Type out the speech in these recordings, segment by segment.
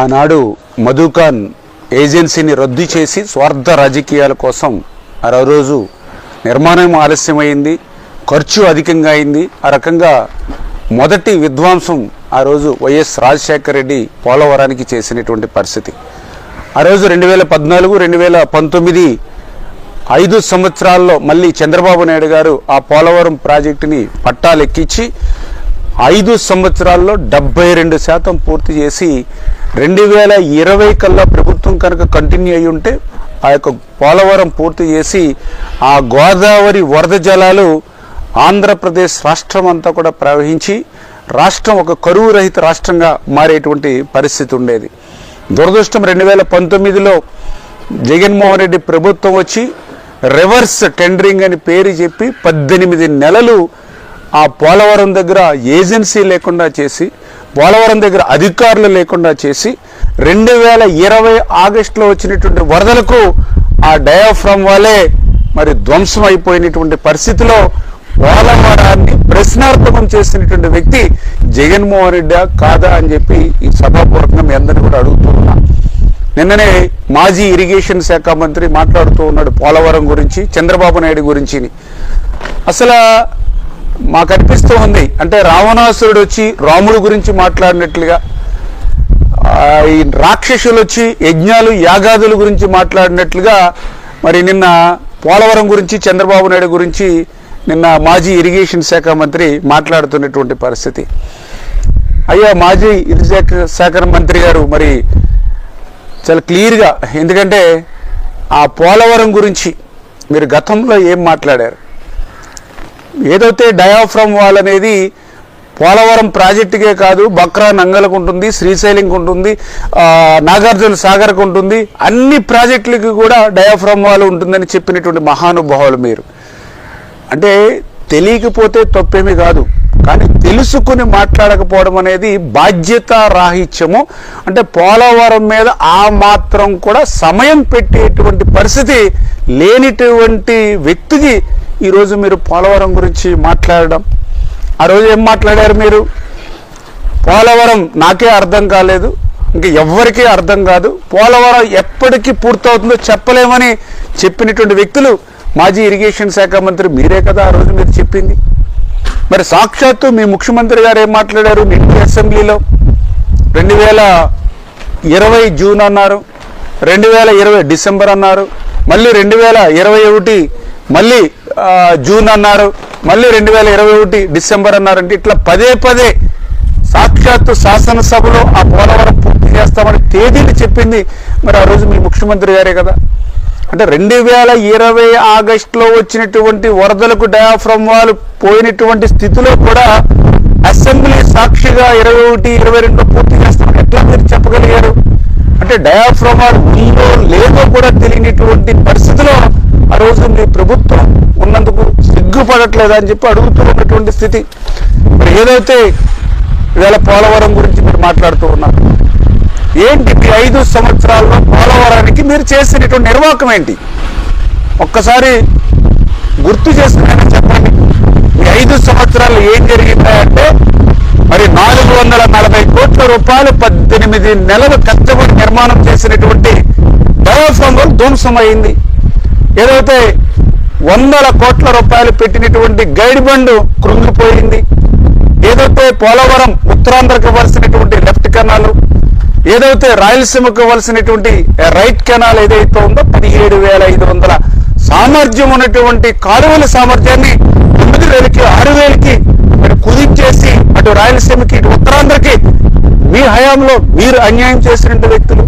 ఆనాడు మధుకాన్ ఏజెన్సీని రద్దు చేసి స్వార్థ రాజకీయాల కోసం ఆ రోజు నిర్మాణం ఆలస్యమైంది ఖర్చు అధికంగా అయింది. ఆ రకంగా మొదటి విధ్వంసం ఆ రోజు వైఎస్ రాజశేఖర రెడ్డి పోలవరానికి చేసినటువంటి పరిస్థితి. ఆ రోజు రెండు వేల పద్నాలుగు రెండు వేల పంతొమ్మిది ఐదు సంవత్సరాల్లో మళ్ళీ చంద్రబాబు నాయుడు గారు ఆ పోలవరం ప్రాజెక్టుని పట్టాలెక్కించి ఐదు సంవత్సరాల్లో డెబ్బై రెండు శాతం పూర్తి చేసి రెండు వేల ఇరవై కల్లా ప్రభుత్వం కనుక కంటిన్యూ అయి ఉంటే ఆ యొక్క పోలవరం పూర్తి చేసి ఆ గోదావరి వరద జలాలు ఆంధ్రప్రదేశ్ రాష్ట్రం అంతా కూడా ప్రవహించి రాష్ట్రం ఒక కరువు రహిత రాష్ట్రంగా మారేటువంటి పరిస్థితి ఉండేది. దురదృష్టం రెండు వేల పంతొమ్మిదిలో జగన్మోహన్ రెడ్డి ప్రభుత్వం వచ్చి రివర్స్ టెండరింగ్ అని పేరు చెప్పి పద్దెనిమిది నెలలు ఆ పోలవరం దగ్గర ఏజెన్సీ లేకుండా చేసి పోలవరం దగ్గర అధికారులు లేకుండా చేసి రెండు వేల ఇరవై ఆగస్టులో వచ్చినటువంటి వరదలకు ఆ డయాఫ్రమ్ వాళ్ళే మరి ధ్వంసం అయిపోయినటువంటి పరిస్థితిలో పోలవరాన్ని ప్రశ్నార్థకం చేసినటువంటి వ్యక్తి జగన్మోహన్ రెడ్డి కాదా అని చెప్పి ఈ సభాపూర్వకంగా మీ అందరినీ కూడా అడుగుతున్నా నిన్ననే మాజీ ఇరిగేషన్ శాఖ మంత్రి మాట్లాడుతూ ఉన్నాడు పోలవరం గురించి చంద్రబాబు నాయుడు గురించి. అసలు మాకు అనిపిస్తూ ఉంది. అంటే రావణాసురుడు వచ్చి రాముడు గురించి మాట్లాడినట్లుగా ఈ రాక్షసులు వచ్చి యజ్ఞాలు యాగాదుల గురించి మాట్లాడినట్లుగా మరి నిన్న పోలవరం గురించి చంద్రబాబు నాయుడు గురించి నిన్న మాజీ ఇరిగేషన్ శాఖ మంత్రి మాట్లాడుతున్నటువంటి పరిస్థితి. అయ్యా మాజీ ఇరిగేషన్ శాఖ మంత్రి గారు మరి చాలా క్లియర్గా ఎందుకంటే ఆ పోలవరం గురించి మీరు గతంలో ఏం మాట్లాడారు? ఏదైతే డయాఫ్రమ్ వాల్ అనేది పోలవరం ప్రాజెక్టుకే కాదు బక్రా నంగలకు ఉంటుంది శ్రీశైలంకి ఉంటుంది నాగార్జున సాగర్కు ఉంటుంది అన్ని ప్రాజెక్టులకి కూడా డయాఫ్రమ్ వాల్ ఉంటుందని చెప్పినటువంటి మహానుభావులు మీరు. అంటే తెలియకపోతే తప్పేమీ కాదు కానీ తెలుసుకుని మాట్లాడకపోవడం అనేది బాధ్యత రాహిత్యము అంటే పోలవరం మీద ఆ మాత్రం కూడా సమయం పెట్టేటువంటి పరిస్థితి లేనిటువంటి వ్యక్తికి ఈరోజు మీరు పోలవరం గురించి మాట్లాడడం. ఆ రోజు ఏం మాట్లాడారు మీరు? పోలవరం నాకే అర్థం కాలేదు. ఇంకా ఎవ్వరికీ అర్థం కాదు. పోలవరం ఎప్పటికీ పూర్తవుతుందో చెప్పలేమని చెప్పినటువంటి వ్యక్తులు మాజీ ఇరిగేషన్ శాఖ మంత్రి మీరే కదా ఆ రోజు మీరు చెప్పింది. మరి సాక్షాత్తు మీ ముఖ్యమంత్రి గారు ఏం మాట్లాడారు? నిండి అసెంబ్లీలో రెండు వేల ఇరవై జూన్ అన్నారు. రెండు వేల ఇరవై డిసెంబర్ అన్నారు. మళ్ళీ రెండు వేల ఇరవై ఒకటి మళ్ళీ జూన్ అన్నారు మళ్ళీ రెండు వేల ఇరవై ఒకటి డిసెంబర్ అన్నారు అంటే ఇట్లా పదే పదే సాక్షాత్తు శాసనసభలో ఆ పోలవరం పూర్తి చేస్తామని తేదీని చెప్పింది మరి ఆ రోజు మీ ముఖ్యమంత్రి గారే కదా. అంటే రెండు వేల ఇరవై ఆగస్టులో వచ్చినటువంటి వరదలకు డయాఫ్రమ్ వాళ్ళు పోయినటువంటి స్థితిలో కూడా అసెంబ్లీ సాక్షిగా ఇరవై ఒకటి ఇరవై రెండు పూర్తి చేస్తామని ఎట్లా మీరు చెప్పగలిగారు? అంటే డయాఫ్రమ్ వాళ్ళు ఉందో లేదో కూడా తెలియనటువంటి పరిస్థితిలో ఆ రోజు మీ ప్రభుత్వం ఉన్నందుకు సిగ్గుపడట్లేదా అని చెప్పి అడుగుతూ ఉన్నటువంటి స్థితి. మరి ఏదైతే ఇవాళ పోలవరం గురించి మీరు మాట్లాడుతూ ఉన్నారు ఏంటి మీ ఐదు సంవత్సరాల్లో పోలవరానికి మీరు చేసినటువంటి నిర్వాహకం ఏంటి? ఒక్కసారి గుర్తు చేసుకుని చెప్పండి. ఈ ఐదు సంవత్సరాలు ఏం జరిగిందంటే మరి నాలుగు వందల నలభై కోట్ల రూపాయలు పద్దెనిమిది నెలలు కష్టపడి నిర్మాణం చేసినటువంటి డయాఫ్రమ్ ధ్వంసమైంది ఏదైతే వందల కోట్ల రూపాయలు పెట్టినటువంటి గైడ్ బండ్ కృంగిపోయింది ఏదైతే పోలవరం ఉత్తరాంధ్రకు ఇవ్వాల్సినటువంటి లెఫ్ట్ కెనాలు ఏదైతే రాయలసీమకు ఇవ్వాల్సినటువంటి రైట్ కెనాల్ ఏదైతే ఉందో పదిహేడు వేల ఐదు వందల సామర్థ్యం ఉన్నటువంటి కాలువల సామర్థ్యాన్ని తొమ్మిది వేలకి ఆరు వేలకి మరి కుదించేసి అటు రాయలసీమకి ఇటు ఉత్తరాంధ్రకి మీ హయాంలో మీరు అన్యాయం చేసినటువంటి వ్యక్తులు.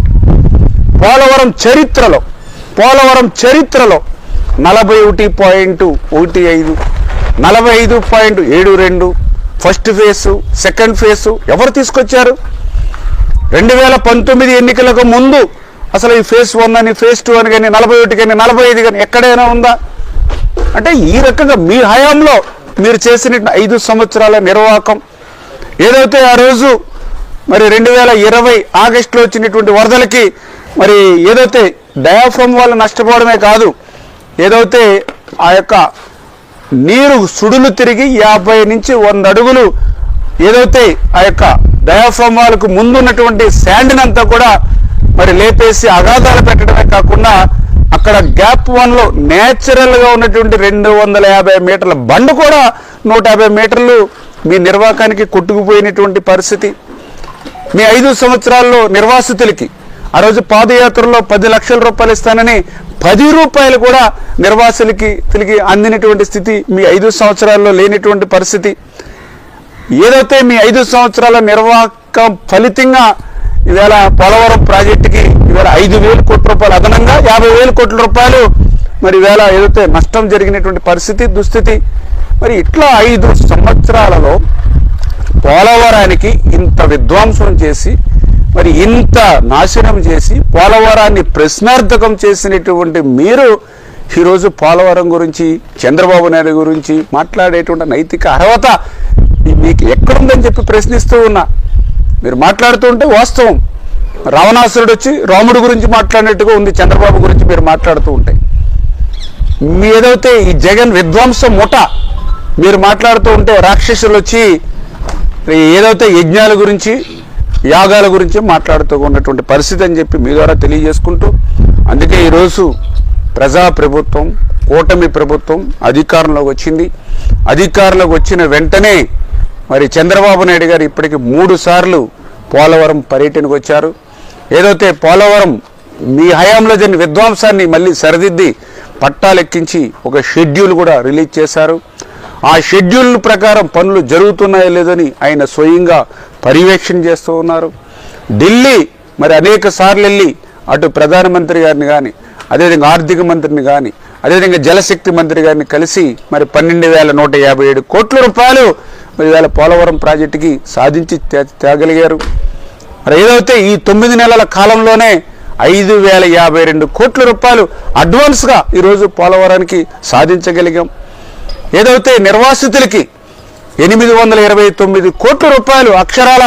పోలవరం చరిత్రలో పోలవరం చరిత్రలో నలభై ఒకటి పాయింట్ ఒకటి ఐదు నలభై ఐదు పాయింట్ ఏడు రెండు ఫస్ట్ ఫేసు సెకండ్ ఫేసు ఎవరు తీసుకొచ్చారు? రెండు వేల పంతొమ్మిది ఎన్నికలకు ముందు అసలు ఈ ఫేస్ వన్ అని ఫేస్ టూ అని కానీ నలభై ఒకటి కానీ నలభై ఐదు కానీ ఎక్కడైనా ఉందా? అంటే ఈ రకంగా మీ హయాంలో మీరు చేసిన ఐదు సంవత్సరాల నిర్వాహకం. ఏదైతే ఆ రోజు మరి రెండు వేల ఇరవై ఆగస్టులో వచ్చినటువంటి వరదలకి మరి ఏదైతే డయాఫ్రమ్ వల్ల నష్టపోవడమే కాదు ఏదైతే ఆ యొక్క నీరు సుడులు తిరిగి యాభై నుంచి వంద అడుగులు ఏదైతే ఆ యొక్క డయాఫ్రమ్ వాళ్ళకు ముందున్నటువంటి శాండ్ని అంతా కూడా మరి లేపేసి అగాధాలు పెట్టడమే కాకుండా అక్కడ గ్యాప్ వన్లో న్యాచురల్గా ఉన్నటువంటి రెండు వందల యాభై మీటర్ల బండ్ కూడా నూట యాభై మీటర్లు మీ నిర్వాకానికి కొట్టుకుపోయినటువంటి పరిస్థితి. మీ ఐదు సంవత్సరాల్లో నిర్వాసితులకి ఆ రోజు పాదయాత్రలో పది లక్షల రూపాయలు ఇస్తానని పది రూపాయలు కూడా నిర్వాసులకి తిరిగి అందినటువంటి స్థితి మీ ఐదు సంవత్సరాల్లో లేనటువంటి పరిస్థితి. ఏదైతే మీ ఐదు సంవత్సరాల నిర్వాహకం ఫలితంగా ఈవేళ పోలవరం ప్రాజెక్టుకి ఇవాళ ఐదు వేల కోట్ల రూపాయలు అదనంగా యాభై వేల కోట్ల రూపాయలు మరి ఇవాళ ఏదైతే నష్టం జరిగినటువంటి పరిస్థితి దుస్థితి మరి ఇట్లా ఐదు సంవత్సరాలలో పోలవరానికి ఇంత విధ్వంసం చేసి మరి ఇంత నాశనం చేసి పోలవరాన్ని ప్రశ్నార్థకం చేసినటువంటి మీరు ఈరోజు పోలవరం గురించి చంద్రబాబు నాయుడు గురించి మాట్లాడేటువంటి నైతిక అర్హత మీకు ఎక్కడుందని చెప్పి ప్రశ్నిస్తూ ఉన్నా. మీరు మాట్లాడుతూ ఉంటే వాస్తవం. రావణాసురుడు వచ్చి రాముడు గురించి మాట్లాడినట్టుగా ఉంది చంద్రబాబు గురించి మీరు మాట్లాడుతూ ఉంటే. మీ ఏదైతే ఈ జగన్ విధ్వంస ముఠ మీరు మాట్లాడుతూ ఉంటే రాక్షసులు వచ్చి ఏదైతే యజ్ఞాల గురించి యాగాల గురించి మాట్లాడుతూ ఉన్నటువంటి పరిస్థితి అని చెప్పి మీ ద్వారా తెలియజేసుకుంటూ అందుకే ఈరోజు ప్రజా ప్రభుత్వం కూటమి ప్రభుత్వం అధికారంలోకి వచ్చింది. అధికారంలోకి వచ్చిన వెంటనే మరి చంద్రబాబు నాయుడు గారు ఇప్పటికి మూడు సార్లు పోలవరం పర్యటనకు వచ్చారు. ఏదైతే పోలవరం మీ హయాంలో జరిగిన విధ్వంసాన్ని మళ్ళీ సరిదిద్ది పట్టాలెక్కించి ఒక షెడ్యూల్ కూడా రిలీజ్ చేశారు. ఆ షెడ్యూల్ ప్రకారం పనులు జరుగుతున్నాయో లేదని ఆయన స్వయంగా పర్యవేక్షణ చేస్తూ ఉన్నారు. ఢిల్లీ మరి అనేక సార్లు వెళ్ళి అటు ప్రధానమంత్రి గారిని కానీ అదేవిధంగా ఆర్థిక మంత్రిని కానీ అదేవిధంగా జలశక్తి మంత్రి గారిని కలిసి మరి పన్నెండు వేల నూట యాభై ఏడు కోట్ల రూపాయలు మరి వేల పోలవరం ప్రాజెక్టుకి సాధించి తేగలిగారు మరి ఏదైతే ఈ తొమ్మిది నెలల కాలంలోనే ఐదు వేల యాభై రెండు కోట్ల రూపాయలు అడ్వాన్స్గా ఈరోజు పోలవరానికి సాధించగలిగాం. ఏదైతే నిర్వాసితులకి ఎనిమిది వందల ఇరవై తొమ్మిది కోట్ల రూపాయలు అక్షరాల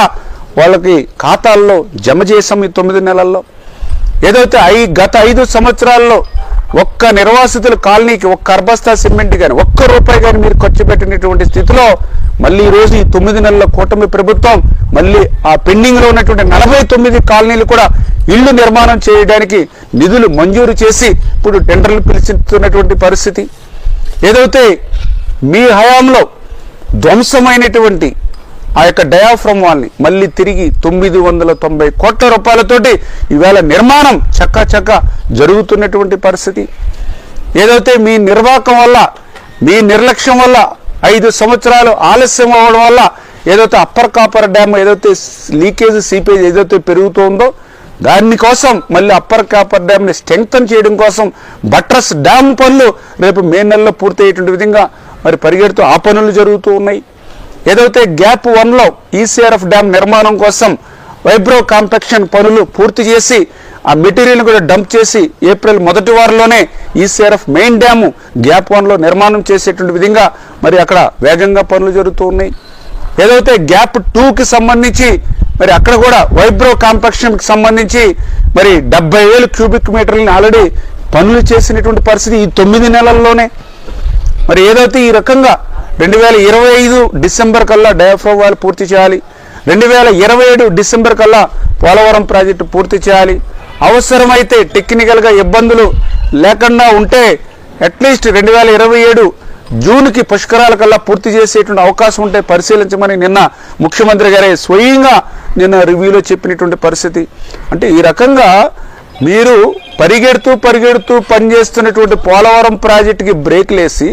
వాళ్ళకి ఖాతాల్లో జమ చేసాం ఈ తొమ్మిది నెలల్లో. ఏదైతే ఐ గత ఐదు సంవత్సరాల్లో ఒక్క నిర్వాసితుల కాలనీకి ఒక్క అర్బస్తా సిమెంట్ కానీ ఒక్క రూపాయి కానీ మీరు ఖర్చు పెట్టినటువంటి స్థితిలో మళ్ళీ ఈరోజు రోజు ఈ తొమ్మిది నెలల కూటమి ప్రభుత్వం మళ్ళీ ఆ పెండింగ్లో ఉన్నటువంటి నలభై తొమ్మిది కాలనీలు కూడా ఇళ్ళు నిర్మాణం చేయడానికి నిధులు మంజూరు చేసి ఇప్పుడు టెండర్లు పిలిచిస్తున్నటువంటి పరిస్థితి. ఏదైతే మీ హయాంలో ధ్వంసమైనటువంటి ఆ యొక్క డయాఫ్రమ్ వాల్ని మళ్ళీ తిరిగి తొమ్మిది వందల తొంభై కోట్ల రూపాయలతోటి ఈవేళ నిర్మాణం చక్క చక్క జరుగుతున్నటువంటి పరిస్థితి. ఏదైతే మీ నిర్వాహకం వల్ల మీ నిర్లక్ష్యం వల్ల ఐదు సంవత్సరాలు ఆలస్యం అవ్వడం వల్ల ఏదైతే అప్పర్ కాపర్ డ్యామ్ ఏదైతే లీకేజ్ సీపేజ్ ఏదైతే పెరుగుతుందో దాని కోసం మళ్ళీ అప్పర్ కాపర్ డ్యామ్ని స్ట్రెంగ్తన్ చేయడం కోసం బట్రస్ డ్యామ్ పనులు రేపు మే నెలలో పూర్తయ్యేటువంటి విధంగా మరి పరిగెడుతూ ఆ పనులు జరుగుతూ ఉన్నాయి. ఏదైతే గ్యాప్ వన్లో ఈసీఆర్ఎఫ్ డ్యామ్ నిర్మాణం కోసం వైబ్రో కాంపెక్షన్ పనులు పూర్తి చేసి ఆ మెటీరియల్ని కూడా డంప్ చేసి ఏప్రిల్ మొదటి వారంలోనే ఈసీఆర్ఎఫ్ మెయిన్ డ్యాము గ్యాప్ వన్లో నిర్మాణం చేసేటువంటి విధంగా మరి అక్కడ వేగంగా పనులు జరుగుతూ ఉన్నాయి. ఏదైతే గ్యాప్ టూకి సంబంధించి మరి అక్కడ కూడా వైబ్రో కాంపాక్షన్కి సంబంధించి మరి డెబ్బై వేలు క్యూబిక్ మీటర్లని ఆల్రెడీ పనులు చేసినటువంటి పరిస్థితి ఈ తొమ్మిది నెలల్లోనే. మరి ఏదైతే ఈ రకంగా రెండు వేల ఇరవై ఐదు డిసెంబర్ కల్లా డయాఫ్రో వాళ్ళు పూర్తి చేయాలి రెండు వేల ఇరవై ఏడు డిసెంబర్ కల్లా పోలవరం ప్రాజెక్టు పూర్తి చేయాలి అవసరమైతే టెక్నికల్గా ఇబ్బందులు లేకుండా ఉంటే అట్లీస్ట్ రెండు వేల ఇరవై ఏడు జూన్కి పుష్కరాల కల్లా పూర్తి చేసేటువంటి అవకాశం ఉంటే పరిశీలించమని నిన్న ముఖ్యమంత్రి గారే స్వయంగా నిన్న రివ్యూలో చెప్పినటువంటి పరిస్థితి. అంటే ఈ రకంగా మీరు పరిగెడుతూ పరిగెడుతూ పనిచేస్తున్నటువంటి పోలవరం ప్రాజెక్టుకి బ్రేక్లేసి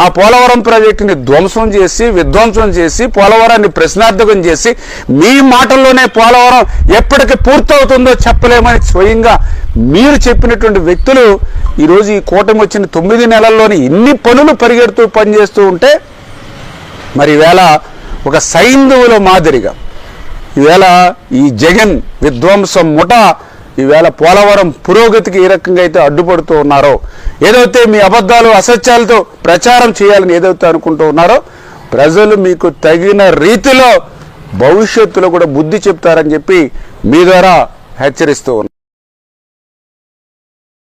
ఆ పోలవరం ప్రాజెక్టుని ధ్వంసం చేసి విధ్వంసం చేసి పోలవరాన్ని ప్రశ్నార్థకం చేసి మీ మాటల్లోనే పోలవరం ఎప్పటికి పూర్తవుతుందో చెప్పలేమని స్వయంగా మీరు చెప్పినటువంటి వ్యక్తులు ఈరోజు ఈ కూటమి వచ్చిన తొమ్మిది నెలల్లోని ఇన్ని పనులు పరిగెడుతూ పనిచేస్తూ ఉంటే మరి ఈవేళ ఒక సైంధవుల మాదిరిగా ఈవేళ ఈ జగన్ విధ్వంసం ముఠ ఈవేళ పోలవరం పురోగతికి ఏ రకంగా అయితే అడ్డుపడుతూ ఉన్నారో ఏదైతే మీ అబద్ధాలు అసత్యాలతో ప్రచారం చేయాలని ఏదైతే అనుకుంటూ ఉన్నారో ప్రజలు మీకు తగిన రీతిలో భవిష్యత్తులో కూడా బుద్ధి చెప్తారని చెప్పి మీ ద్వారా హెచ్చరిస్తూ